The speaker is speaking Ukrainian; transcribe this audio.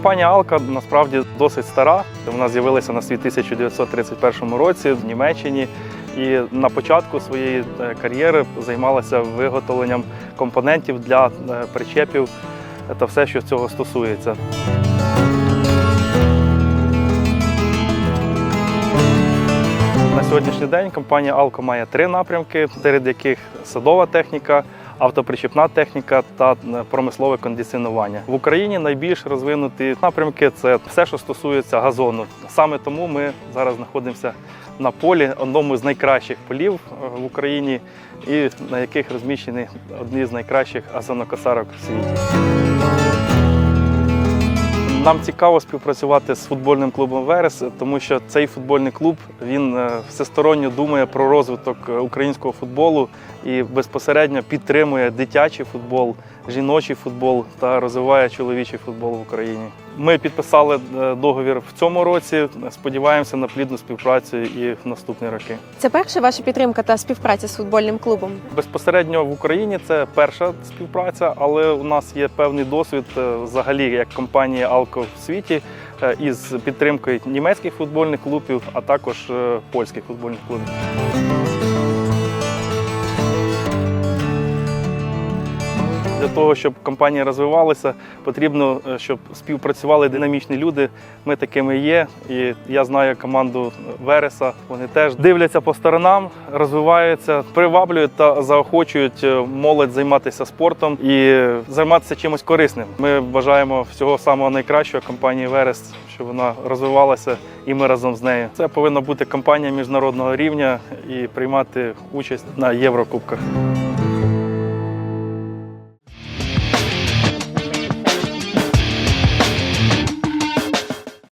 Компанія Алка насправді досить стара. Вона з'явилася на світ 1931 році в Німеччині і на початку своєї е, кар'єри займалася виготовленням компонентів для е, причепів та все, що цього стосується. На сьогоднішній день компанія Алко має три напрямки, серед яких садова техніка, автопричіпна техніка та е, промислове кондиціонування. В Україні найбільш розвинуті напрямки це все, що стосується газону. Саме тому ми зараз знаходимося на полі, одному з найкращих полів е, в Україні, і на яких розміщені одні з найкращих газонокосарок в світі. Нам цікаво співпрацювати з футбольним клубом Верес, тому що цей футбольний клуб він е, всесторонньо думає про розвиток е, українського футболу і безпосередньо підтримує дитячий футбол, жіночий футбол та розвиває чоловічий футбол в Україні. Ми підписали е, договір в цьому році. Сподіваємося на плідну співпрацю і в наступні роки. Це перша ваша підтримка та співпраця з футбольним клубом. Безпосередньо в Україні це перша співпраця, але у нас є певний досвід е, взагалі як компанії Алко в світі е, із підтримкою німецьких футбольних клубів, а також польських футбольних клубів. Того, щоб компанія розвивалася, потрібно, е, щоб співпрацювали динамічні люди. Ми такими є. І я знаю команду Вереса. Вони теж дивляться по сторонам, розвиваються, приваблюють та заохочують е, молодь займатися спортом і займатися чимось корисним. Ми бажаємо всього самого найкращого компанії Верес, щоб вона розвивалася, і ми разом з нею. Це повинна бути компанія міжнародного рівня і приймати участь на Єврокубках.